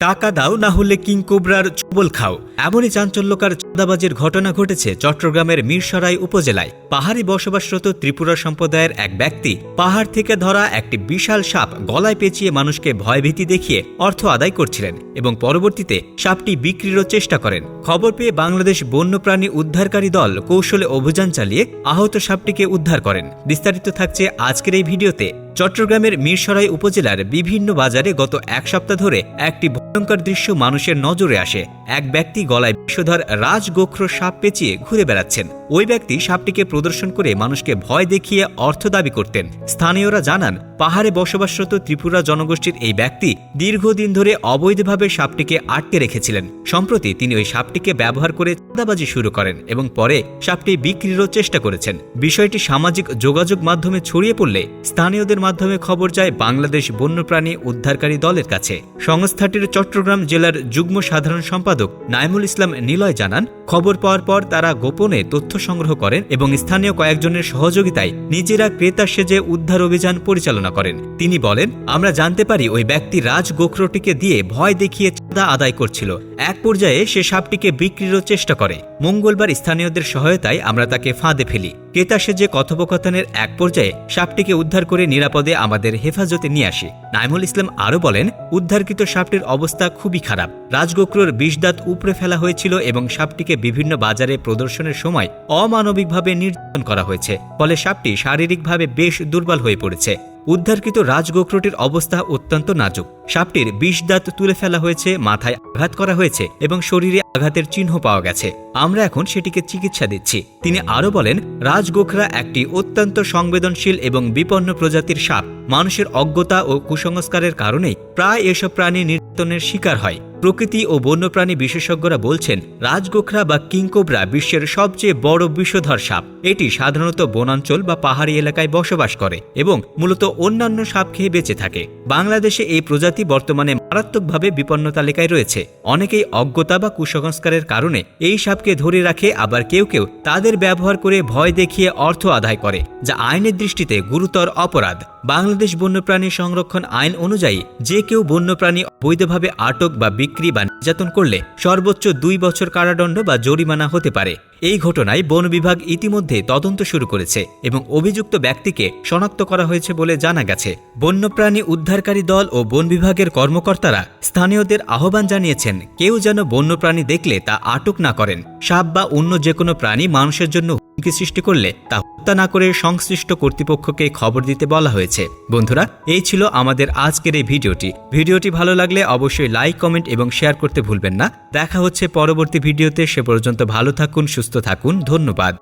টাকা দাও না হলে কিং কোবরার চবল খাও। এমনই চাঞ্চল্যকার চাঁদাবাজির ঘটনা ঘটেছে চট্টগ্রামের মিরসরাই উপজেলায়। পাহাড়ি বসবাসরত ত্রিপুরা সম্প্রদায়ের এক ব্যক্তি পাহাড় থেকে ধরা একটি বিশাল সাপ গলায় পেঁচিয়ে মানুষকে ভয়ভীতি দেখিয়ে অর্থ আদায় করছিলেন এবং পরবর্তীতে সাপটি বিক্রিরও চেষ্টা করেন। খবর পেয়ে বাংলাদেশ বন্যপ্রাণী উদ্ধারকারী দল কৌশলে অভিযান চালিয়ে আহত সাপটিকে উদ্ধার করেন। বিস্তারিত থাকছে আজকের এই ভিডিওতে। চট্টগ্রামের মিরসরাই উপজেলার বিভিন্ন বাজারে গত এক সপ্তাহ ধরে একটি ভয়ঙ্কর দৃশ্য মানুষের নজরে আসে। এক ব্যক্তি গলায় বিষধর রাজগোখ্র সাপ পেঁচিয়ে ঘুরে বেড়াচ্ছেন। ওই ব্যক্তি সাপটিকে প্রদর্শন করে মানুষকে ভয় দেখিয়ে অর্থ দাবি করতেন। স্থানীয়রা জানান, পাহাড়ে বসবাসরত ত্রিপুরা জনগোষ্ঠীর এই ব্যক্তি দীর্ঘদিন ধরে অবৈধভাবে সাপটিকে আটকে রেখেছিলেন। সম্প্রতি তিনি ওই সাপটিকে ব্যবহার করে চাঁদাবাজি শুরু করেন এবং পরে সাপটি বিক্রিরও চেষ্টা করেছেন। বিষয়টি সামাজিক যোগাযোগ মাধ্যমে ছড়িয়ে পড়লে স্থানীয়দের মাধ্যমে খবর যায় বাংলাদেশ বন্যপ্রাণী উদ্ধারকারী দলের কাছে। সংস্থাটির চট্টগ্রাম জেলার যুগ্ম সাধারণ সম্পাদক নাইমুল ইসলাম নিলয় জানান, খবর পাওয়ার পর তারা গোপনে তথ্য সংগ্রহ করেন এবং স্থানীয় কয়েকজনের সহযোগিতায় নিজেরা ক্রেতা সেজে উদ্ধার অভিযান পরিচালনা করেন। তিনি বলেন, আমরা জানতে পারি ওই ব্যক্তি রাজ গোখরোটিকে দিয়ে ভয় দেখিয়ে চাঁদা আদায় করছিল। এক পর্যায়ে সে সাপটিকে বিক্রিরও চেষ্টা করে। মঙ্গলবার স্থানীয়দের সহায়তায় আমরা তাকে ফাঁদে ফেলি। ক্রেতা সেজে কথোপকথনের এক পর্যায়ে সাপটিকে উদ্ধার করে নিরাপদে আমাদের হেফাজতে নিয়ে আসি। নাইমুল ইসলাম আরও বলেন, উদ্ধারকৃত সাপটির অবস্থা খুবই খারাপ। রাজগোক্রর বিষদাঁত উপড়ে ফেলা হয়েছিল এবং সাপটিকে বিভিন্ন বাজারে প্রদর্শনের সময় অমানবিকভাবে নির্যাতন করা হয়েছে। ফলে সাপটি শারীরিকভাবে বেশ দুর্বল হয়ে পড়েছে। উদ্ধারকৃত রাজগোখরটির অবস্থা অত্যন্ত নাজুক। সাপটির বিষ দাঁত তুলে ফেলা হয়েছে, মাথায় আঘাত করা হয়েছে এবং শরীরে আঘাতের চিহ্ন পাওয়া গেছে। আমরা এখন সেটিকে চিকিৎসা দিচ্ছি। তিনি আরও বলেন, রাজগোখরা একটি অত্যন্ত সংবেদনশীল এবং বিপন্ন প্রজাতির সাপ। মানুষের অজ্ঞতা ও কুসংস্কারের কারণেই প্রায় এসব প্রাণী নির্যাতনের শিকার হয়। প্রকৃতি ও বন্যপ্রাণী বিশেষজ্ঞরা বলছেন, রাজগোখরা বা কিংকোবরা বিশ্বের সবচেয়ে বড় বিষধর সাপ। এটি সাধারণত বনাঞ্চল বা পাহাড়ি এলাকায় বসবাস করে এবং মূলত অন্যান্য সাপ খেয়ে বেঁচে থাকে। বাংলাদেশে এই প্রজাতি বর্তমানে মারাত্মকভাবে বিপন্ন তালিকায় রয়েছে। অনেকেই অজ্ঞতা বা কুসংস্কারের কারণে এই সাপকে ধরে রাখে, আবার কেউ কেউ তাদের ব্যবহার করে ভয় দেখিয়ে অর্থ আদায় করে, যা আইনের দৃষ্টিতে গুরুতর অপরাধ। বাংলাদেশ বন্যপ্রাণী সংরক্ষণ আইন অনুযায়ী যে কেউ বন্যপ্রাণী অবৈধভাবে আটক বা বিক্রি বা নির্যাতন করলে সর্বোচ্চ দুই বছর কারাদণ্ড বা জরিমানা হতে পারে। এই ঘটনায় বন বিভাগ ইতিমধ্যে তদন্ত শুরু করেছে এবং অভিযুক্ত ব্যক্তিকে শনাক্ত করা হয়েছে বলে জানা গেছে। বন্যপ্রাণী উদ্ধারকারী দল ও বন বিভাগের কর্মকর্তারা স্থানীয়দের আহ্বান জানিয়েছেন, কেউ যেন বন্যপ্রাণী দেখলে তা আটক না করেন। সাপ বা অন্য যে কোনো প্রাণী মানুষের জন্য হুমকি সৃষ্টি করলে তা হত্যা না করে সংশ্লিষ্ট কর্তৃপক্ষকে খবর দিতে বলা হয়েছে। বন্ধুরা, এই ছিল আমাদের আজকের এই ভিডিওটি। ভিডিওটি ভালো লাগলে অবশ্যই লাইক, কমেন্ট এবং শেয়ার করতে ভুলবেন না। দেখা হচ্ছে পরবর্তী ভিডিওতে, সে পর্যন্ত ভালো থাকুন সুস্থ থাকুন ধন্যবাদ।